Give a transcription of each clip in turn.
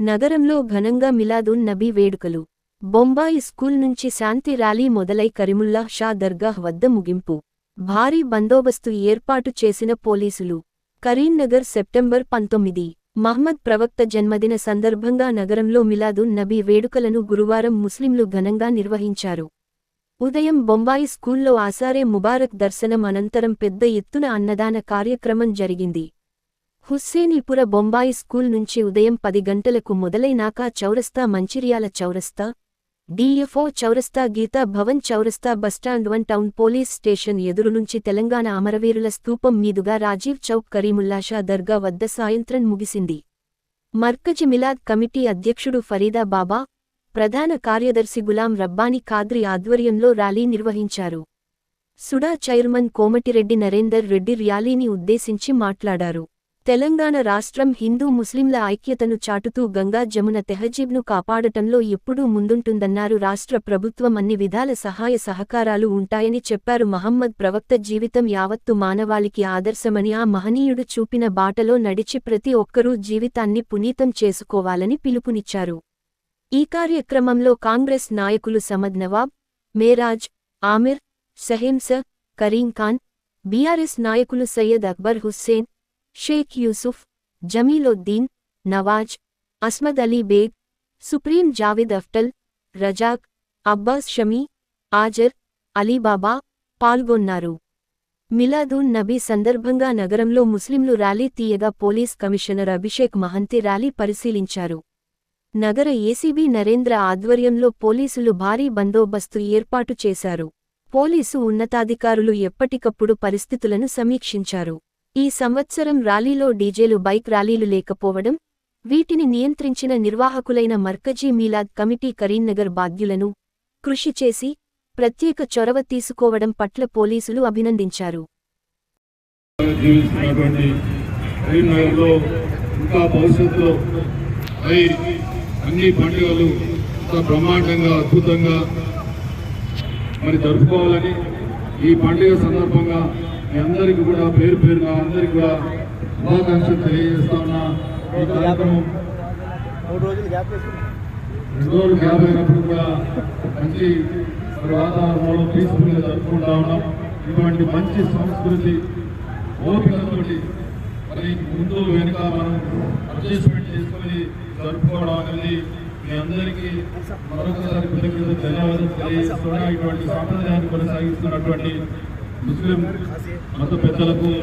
నగరంలో ఘనంగా మిలాదున్ నబీ వేడుకలు. బొంబాయి స్కూల్ నుంచి శాంతి ర్యాలీ మొదలై కరీముల్లా షా దర్గాహ్ వద్ద ముగింపు. భారీ బందోబస్తు ఏర్పాటు చేసిన పోలీసులు. కరీంనగర్ సెప్టెంబర్ పంతొమ్మిది. మహ్మద్ ప్రవక్త జన్మదిన సందర్భంగా నగరంలో మిలాదున్ నబీ వేడుకలను గురువారం ముస్లింలు ఘనంగా నిర్వహించారు. ఉదయం బొంబాయి స్కూల్లో ఆసారే ముబారక్ దర్శనం అనంతరం పెద్ద ఎత్తున అన్నదాన కార్యక్రమం జరిగింది. హుస్సేనీపుర బొంబాయి స్కూల్ నుంచి ఉదయం పది గంటలకు మొదలైనాక చౌరస్తా మంచిర్యాల చౌరస్తా డిఎఫ్ఓ చౌరస్తా గీతా భవన్ చౌరస్తా bus stand one town police station ఎదురు నుంచి తెలంగాణ అమరవీరుల స్తూపం మీదుగా రాజీవ్ చౌక్ కరీముల్లాషా దర్గా వద్ద సాయంత్రం ముగిసింది. మర్కజ్ మిలాద్ కమిటీ అధ్యక్షుడు ఫరీదా బాబా ప్రధాన కార్యదర్శి గులాం రబ్బానీ ఖాద్రి ఆధ్వర్యంలో ర్యాలీ నిర్వహించారు. సుడా చైర్మన్ కోమటిరెడ్డి నరేందర్ రెడ్డి ర్యాలీని ఉద్దేశించి మాట్లాడారు. తెలంగాణ రాష్ట్రం హిందూ ముస్లింల ఐక్యతను చాటుతూ గంగా జమున తెహజీబ్ను కాపాడటంలో ఎప్పుడూ ముందుంటుందన్నారు రాష్ట్ర ప్రభుత్వం. అన్ని విధాల సహాయ సహకారాలు ఉంటాయని చెప్పారు మహమ్మద్. ప్రవక్త జీవితం యావత్తు మానవాళికి ఆదర్శమని ఆ మహనీయుడు చూపిన బాటలో నడిచి ప్రతి ఒక్కరూ జీవితాన్ని పునీతం చేసుకోవాలని పిలుపునిచ్చారు. ఈ కార్యక్రమంలో కాంగ్రెస్ నాయకులు సమద్ నవాబ్ మేరాజ్ ఆమిర్ సహేంస కరీం ఖాన్ బీఆర్ఎస్ నాయకులు సయ్యద్ అక్బర్ హుస్సేన్ షేక్ యూసుఫ్ జమీలుద్దీన్ నవాజ్ అస్మద్ అలీ బేగ్ సుప్రీం జావేద్ అఫ్టల్ రజాక్ అబ్బాస్ షమీ ఆజర్ అలీబాబా పాల్గొన్నారు. మిలాదూన్ నబీ సందర్భంగా నగరంలో ముస్లింలు ర్యాలీ తీయగా police commissioner Abhishek Mohanty rally పరిశీలించారు. నగర ఏసీబీ నరేంద్ర ఆధ్వర్యంలో పోలీసులు భారీ బందోబస్తు ఏర్పాటు చేశారు. పోలీసు ఉన్నతాధికారులు ఎప్పటికప్పుడు పరిస్థితులను సమీక్షించారు. ఈ సంవత్సరం ర్యాలీలో డీజేలు బైక్ ర్యాలీలు లేకపోవడం వీటిని నియంత్రించిన నిర్వాహకులైన మర్కజీ మీలాద్ కమిటీ కరీంనగర్ బాధ్యులను కృషి చేసి ప్రత్యేక చొరవ తీసుకోవడం పట్ల పోలీసులు అభినందించారు. ఇంకా భవిష్యత్తులో మరి అన్ని పండుగలు బ్రహ్మాండంగా అద్భుతంగా మరి జరుపుకోవాలని ఈ పండుగ సందర్భంగా మీ అందరికీ కూడా పేరు పేరుగా అందరికీ కూడా శుభాకాంక్షలు తెలియజేస్తా ఉన్నా. ఈ కార్యక్రమం రెండు రోజులు గ్యాప్ అయినప్పుడు కూడా మంచి వాతావరణంలో పీస్ఫుల్గా జరుపుకుంటా ఉన్నాం. ఇటువంటి మంచి సంస్కృతి ఓపికతోటి మరి ముందు వెనుక మనం అడ్జస్ట్మెంట్ చేసుకొని జరుపుకోవడం అనేది మీ అందరికీ మరొకసారి కృతజ్ఞతలు ధన్యవాదాలు తెలియజేస్తున్నా. ఇటువంటి సాంప్రదాయాన్ని కొనసాగిస్తున్నటువంటి مسلم مت پہنچتی ہے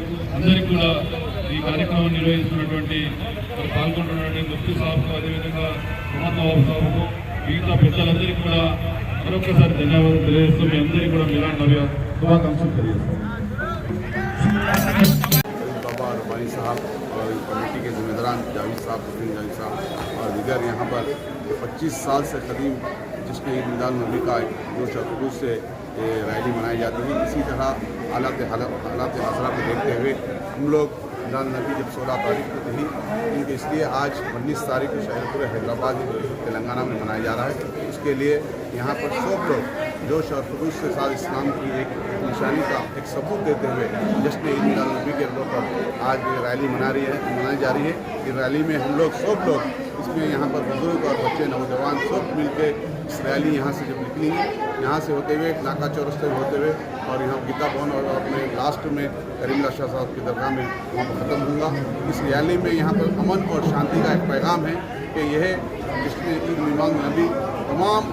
متو کمیٹی کے ذمہ داران جاوید صاحب جاوید یہاں پر پچیس سال سے قدیم جس میں کا ریلی منائی جاتی ہے اسی طرح حالات حالات حاصلہ کو دیکھتے ہوئے ہم لوگ رمضان نبی جب سولہ تاریخ کو تھی کیونکہ اس لیے آج انیس تاریخ کو شہر پورے حیدرآباد تلنگانہ میں منایا جا رہا ہے۔ اس کے لیے یہاں پر سب لوگ جوش اور خروش کے ساتھ اسلام کی ایک نشانی کا ایک ثبوت دیتے ہوئے جشن عید میلاد النبی کے طور پر آج یہ ریلی منا رہی ہے، منائی جا رہی ہے۔ اس ریلی میں ہم لوگ سب لوگ میں یہاں پر بزرگ اور بچے نوجوان سب مل کے اس ریلی یہاں سے جب نکلی یہاں سے ہوتے ہوئے ناکہ چورستے ہوتے ہوئے اور یہاں گیتا بھون اور اپنے لاسٹ میں کریم اللہ شاہ صاحب کی درگاہ میں وہاں پر ختم ہوں گا۔ اس ریلی میں یہاں پر امن اور شانتی کا ایک پیغام ہے کہ یہ جس نے عید میمان نبی تمام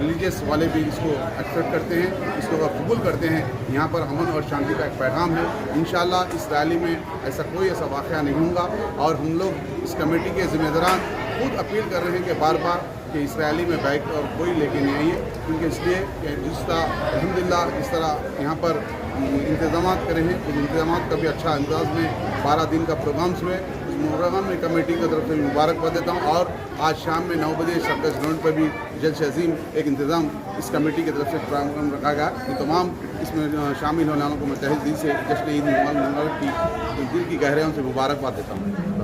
ریلیجیس والے بھی اس کو ایکسیپٹ کرتے ہیں، اس کو قبول کرتے ہیں۔ یہاں پر امن اور شانتی کا ایک پیغام ہے۔ انشاءاللہ اس ریلی میں ایسا کوئی ایسا واقعہ نہیں ہوں گا اور ہم لوگ اس کمیٹی کے ذمہ داران خود اپیل کر رہے ہیں کہ بار بار کہ اسرائیلی میں بائک اور کوئی لے کے نہیں آئیے، کیونکہ اس لیے کہ جس طرح الحمدللہ جس طرح یہاں پر انتظامات کرے ہیں۔ ان انتظامات کا بھی اچھا انداز میں بارہ دن کا پروگرامس ہوئے مرغان میں کمیٹی کی طرف سے مبارکباد دیتا ہوں۔ اور آج شام میں نو بجے شرکت گراؤنڈ پر بھی جلش عظیم ایک انتظام اس کمیٹی کی طرف سے پروگرام رکھا گیا۔ یہ تمام اس میں شامل ہونے والوں کو میں تہذیب سے، جشن عید مبارک کی دل کی گہرائیوں سے مبارکباد دیتا ہوں۔